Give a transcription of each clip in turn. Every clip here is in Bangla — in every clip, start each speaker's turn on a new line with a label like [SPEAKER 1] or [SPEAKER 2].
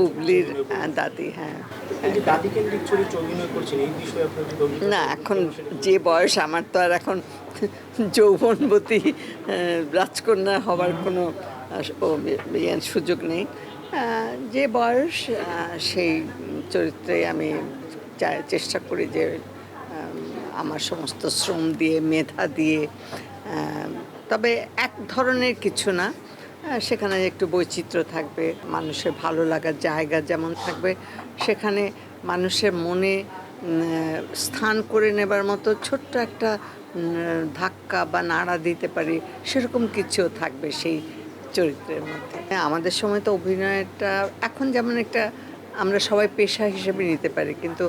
[SPEAKER 1] বুবলির দাদি হ্যাঁ।
[SPEAKER 2] দাদি অভিজ্ঞতা
[SPEAKER 1] না এখন যে বয়স আমার তো আর এখন যৌবনবতী রাজকন্যা হবার কোনো ইয়ে সুযোগ নেই। যে বয়স সেই চরিত্রে আমি চেষ্টা করি যে আমার সমস্ত শ্রম দিয়ে মেধা দিয়ে তবে এক ধরনের কিছু না। সেখানে একটু বৈচিত্র্য থাকবে মানুষের ভালো লাগার জায়গা যেমন থাকবে সেখানে মানুষের মনে স্থান করে নেবার মতো ছোট্ট একটা ধাক্কা বা নাড়া দিতে পারি সেরকম কিছুও থাকবে সেই চরিত্রের মধ্যে। হ্যাঁ, আমাদের সময় তো অভিনয়টা এখন যেমন একটা আমরা সবাই পেশা হিসেবে নিতে পারি কিন্তু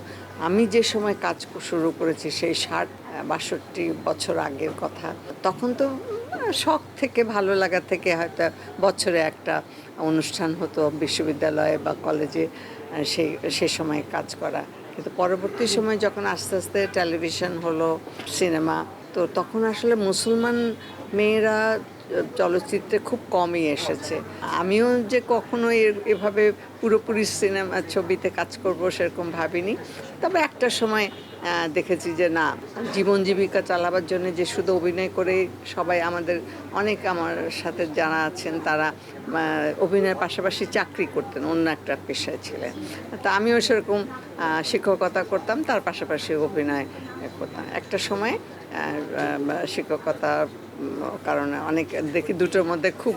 [SPEAKER 1] আমি যে সময় কাজ শুরু করেছি সেই ষাট বাষট্টি বছর আগের কথা তখন তো শখ থেকে, ভালো লাগা থেকে হয়তো বছরে একটা অনুষ্ঠান হতো বিশ্ববিদ্যালয়ে বা কলেজে সেই, সে সময় কাজ করা। কিন্তু পরবর্তী সময় যখন আস্তে আস্তে টেলিভিশন হলো, সিনেমা, তো তখন আসলে মুসলমান মেয়েরা চলচ্চিত্রে খুব কমই এসেছে। আমিও যে কখনো এভাবে পুরোপুরি সিনেমা ছবিতে কাজ করব সেরকম ভাবিনি। তবে একটা সময় দেখেছি যে না, জীবন জীবিকা চালাবার জন্য যে শুধু অভিনয় করে সবাই আমাদের, অনেক আমার সাথে যারা আছেন তারা অভিনয়ের পাশাপাশি চাকরি করতেন, অন্য একটা পেশায় ছিলেন। তা আমিও সেরকম শিক্ষকতা করতাম, তার পাশাপাশি অভিনয় করতাম। একটা সময় শিক্ষকতা কারণে অনেক দেখি দুটোর মধ্যে খুব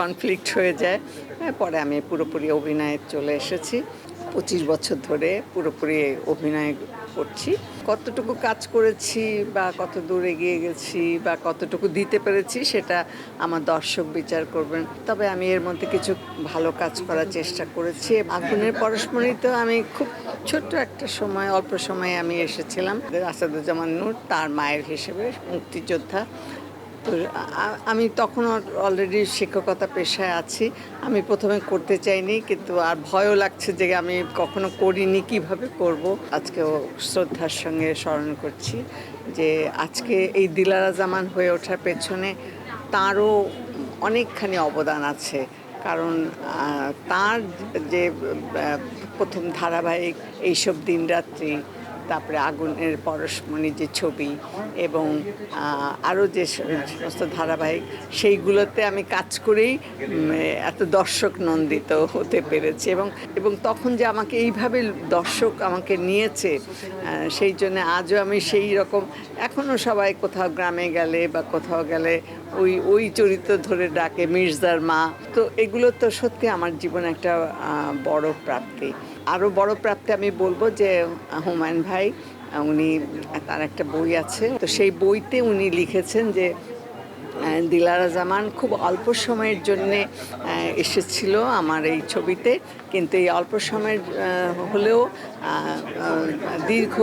[SPEAKER 1] কনফ্লিক্ট হয়ে যায়। পরে আমি পুরোপুরি অভিনয়ে চলে এসেছি। পঁচিশ বছর ধরে পুরোপুরি অভিনয় করছি। কতটুকু কাজ করেছি বা কত দূর এগিয়ে গেছি বা কতটুকু দিতে পেরেছি সেটা আমার দর্শক বিচার করবেন। তবে আমি এর মধ্যে কিছু ভালো কাজ করার চেষ্টা করেছি। আগুনের পরশমণিতে আমি খুব ছোট্ট একটা সময়, অল্প সময়ে আমি এসেছিলাম। আসাদুজ্জামান নূর, তার মায়ের হিসেবে মুক্তিযোদ্ধা। তো আমি তখন অলরেডি শিক্ষকতা পেশায় আছি। আমি প্রথমে করতে চাইনি, কিন্তু আর ভয়ও লাগছে যে আমি কখনো করিনি, কীভাবে করব? আজকেও শ্রদ্ধার সঙ্গে স্মরণ করছি যে আজকে এই দিলারা জামান হয়ে ওঠার পেছনে তারও অনেকখানি অবদান আছে। কারণ তার যে প্রথম ধারাবাহিক এইসব দিনরাত্রি তারপরে আগুনের পরশমণি যে ছবি এবং আরও যে সমস্ত ধারাবাহিক, সেইগুলোতে আমি কাজ করেই এত দর্শক নন্দিত হতে পেরেছি এবং এবং তখন যে আমাকে এইভাবে দর্শক আমাকে নিয়েছে সেই জন্য আজও আমি সেই রকম, এখনও সবাই কোথাও গ্রামে গেলে বা কোথাও গেলে ওই ওই চরিত্র ধরে ডাকে, মির্জার মা। তো এগুলো তো সত্যি আমার জীবনে একটা বড় প্রাপ্তি। আরও বড় প্রাপ্তি আমি বলব যে, হুমায়ুন ভাই, উনি তার একটা বই আছে। তো সেই বইতে উনি লিখেছেন যে দিলারা জামান খুব অল্প সময়ের জন্যে এসেছিল আমার এই ছবিতে। কিন্তু এই অল্প সময়ের হলেও দীর্ঘ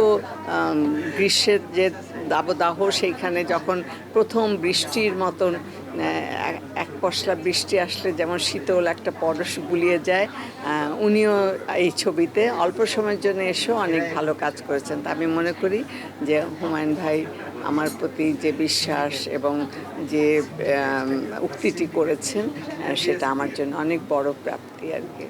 [SPEAKER 1] গ্রীষ্মের যে দাবদাহ সেইখানে যখন প্রথম বৃষ্টির মতন এক- এক পশলা বৃষ্টি আসলে যেমন শীতল একটা পরশ গুলিয়ে যায় উনিও এই ছবিতে অল্প সময়ের জন্য এসেও অনেক ভালো কাজ করেছেন। তা আমি মনে করি যে হুমায়ুন ভাই আমার প্রতি যে বিশ্বাস এবং যে উক্তিটি করেছেন সেটা আমার জন্য অনেক বড় প্রাপ্তি আর কি।